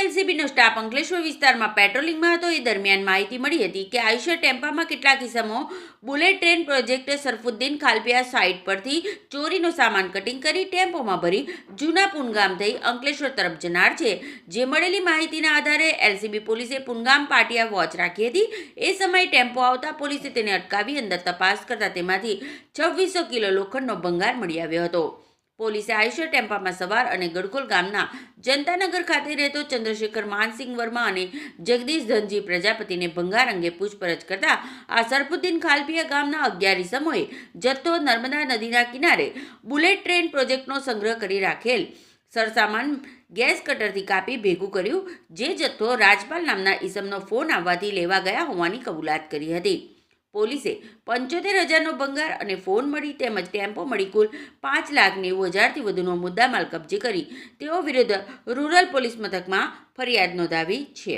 એલસીબીનો staff Ankleshwar વિસ્તારમાં પેટ્રોલિંગમાં હતો. એ દરમિયાન માહિતી મળી હતી કે આયુષ્ય ટેમ્પામાં કેટલાક ઇસમો bullet train project Sarfuddin Khalpiya site પરથી ચોરીનો સામાન કટિંગ કરી ટેમ્પોમાં ભરી જૂના પુનગામ થઈ અંકલેશ્વર તરફ જનાર છે. જે મળેલી માહિતીના આધારે એલસીબી પોલીસે પુનગામ પાટિયા વોચ રાખી હતી. એ સમયે ટેમ્પો આવતા પોલીસે તેને અટકાવી અંદર તપાસ કરતા તેમાંથી છવ્વીસો કિલો લોખંડનો ભંગાર મળી આવ્યો હતો. પોલીસે આયુષ્ય ટેમ્પામાં સવાર અને ગડકોલ ગામના જનતાનગર ખાતે રહેતો ચંદ્રશેખર માનસિંહ વર્મા અને જગદીશ ધનજી પ્રજાપતિને ભંગાર અંગે પૂછપરછ કરતા આ સરફુદ્દીન ખાલપિયા ગામના અગિયાર સમયે જથ્થો નર્મદા નદીના કિનારે બુલેટ ટ્રેન પ્રોજેક્ટનો સંગ્રહ કરી રાખેલ સરસામાન ગેસ કટરથી કાપી ભેગું કર્યું, જે જથ્થો રાજપાલ નામના ઈસમનો ફોન આવવાથી લેવા ગયા હોવાની કબૂલાત કરી હતી. પોલીસે પંચોતેર હજારનો ભંગાર અને ફોન મળી તેમજ ટેમ્પો મળી કુલ પાંચ લાખ નેવું હજારથી વધુનો મુદ્દામાલ કબજે કરી. તેઓ વિરુદ્ધ રૂરલ પોલીસ મથકમાં ફરિયાદ નોંધાવી છે.